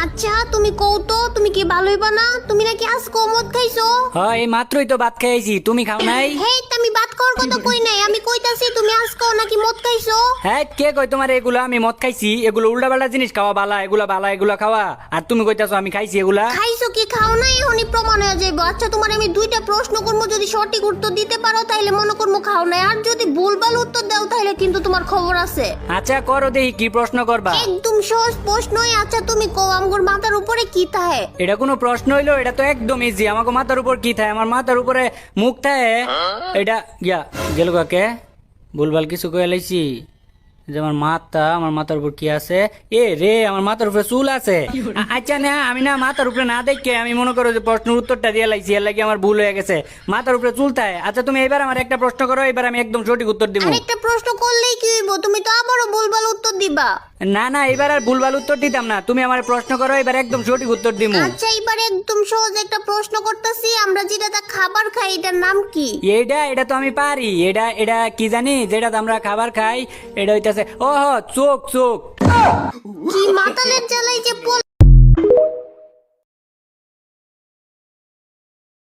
আচ্ছা তুমি কও তো তুমি কি ভালোই বানা তুমি নাকি আজ মদ খাইছো? হয় এই মাত্রই তো ভাত খাইছি তুমি খাও নাই? হেই আমি ভাত করার কথা কই নাই আমি কইতাছি তুমি আজ নাকি মদ খাইছো? হ্যাঁ কে কই তোমার এগুলো? আমি মদ খাইছি। এগুলো উল্টা পাল্টা জিনিস খাওয়া বালা এগুলা বালা এগুলা খাওয়া। আর তুমি কইতাছো আমি খাইছি এগুলা? খাইছো কি? খাও নাই এখনই প্রমাণ হয়ে যাইবো। আচ্ছা তোমার আমি দুইটা প্রশ্ন করব যদি সঠিক উত্তর দিতে পারো তাহলে মনে করব খাও নাই। আর যদি ভুলভাল উত্তর দাও তাহলে কিন্তু তোমার খবর আছে। আচ্ছা করো দেখি কি প্রশ্ন করবা। একদম সহজ প্রশ্নই। আচ্ছা তুমি কো আমগোর মাথার উপরে কি তাহে এটা কোনো প্রশ্ন হইল এটা তো একদম ইজি আমাকে মাথার উপর কি থাকে আমার মাথার উপরে মুখ থাকে এটা গিয়া গেল কাকে? ভুলভাল কিছু কয়ে লাইছি। যে আমার মাথা আমার মাথার উপর কি আছে? এ রে আমার মাথার উপরে চুল আছে। আচ্ছা না আমি না মাথার উপরে না দেখে আমি মনে করো যে প্রশ্নের উত্তরটা দিয়ে লাইছি এর লাগে আমার ভুল হয়ে গেছে। মাথার উপরে চুল থাকে আচ্ছা তুমি এবার আমার একটা প্রশ্ন করো এবার আমি একদম সঠিক উত্তর দিব। আরেকটা প্রশ্ন করলেই কি হইব? তুমি তো আবারও ভুলভাল উত্তর দিবা। না না এবার আর ভুলভাল উত্তর দিতাম না। তুমি আমার প্রশ্ন করো এবার একদম সঠিক উত্তর দিব আচ্ছা এবার একদম সহজ একটা প্রশ্ন করতেছি আমরা যেটা তা খাবার খাই এটার নাম কি? এটা এটা তো আমি পারি। এটা এটা কি জানি? যেটা আমরা খাবার খাই এটা হইতাছে ও চোখ চোখ। কি মাতালের জ্বালাই যে